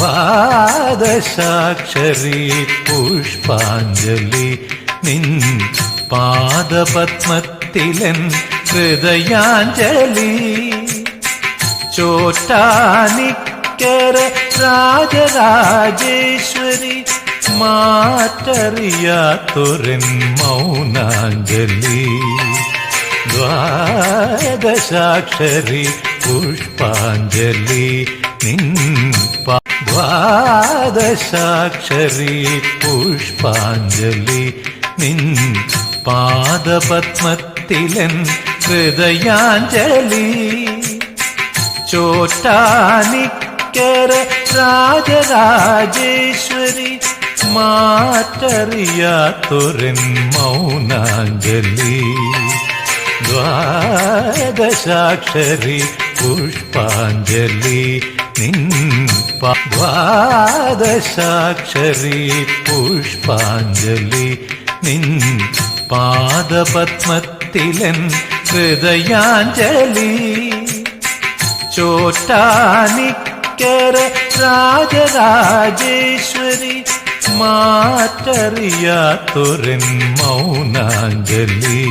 ദ്വാദശാക്ഷരി പുഷ്പാഞ്ജലി. നിൻ പാദപത്മത്തിലൻ ഹൃദയാഞ്ജലി. ചോട്ടാനിക്കര രാജരാജേശ്വരി മാറ്ററിയാത്തൊരൻ മൗനാഞ്ജലി. ദ്വാദശാക്ഷരി പുഷ്പാഞ്ജലി. ദ്വാദശാക്ഷരി പുഷ്പാഞ്ജലി. നിൻ പാദപത്മത്തിലൻ ഹൃദയാഞ്ജലി. ചോട്ടാനിക്കര രാജരാജേശ്വരി മാറ്ററിയാത്തൊരൻ മൗനാഞ്ജലി. ദ്വാദശാക്ഷരി പുഷ്പാഞ്ജലി. നിൻ പ- ദ്വാദശാക്ഷരി പുഷ്പാഞ്ജലി നിൻ പാദപത്മത്തിലൻ ഹൃദയാഞ്ജലി. ചോട്ടാനിക്കര രാജരാജേശ്വരി മാറ്ററിയാത്തൊരൻ മൗനാഞ്ജലി.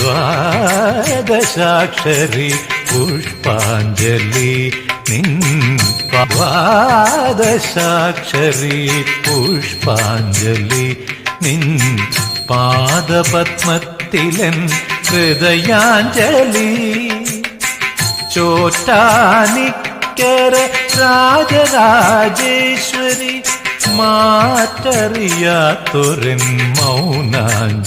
ദ്വാദശാക്ഷരി പുഷ്പാഞ്ജലി നിൻ പ- ദ്വാദശാക്ഷരി പുഷ്പാഞ്ജലി നിൻ പാദപത്മത്തിലൻ ഹൃദയാഞ്ജലി. ചോട്ടാനിക്കര രാജരാജേശ്വരി മാറ്ററിയാത്തൊരൻ മൗനാഞ്ജലി.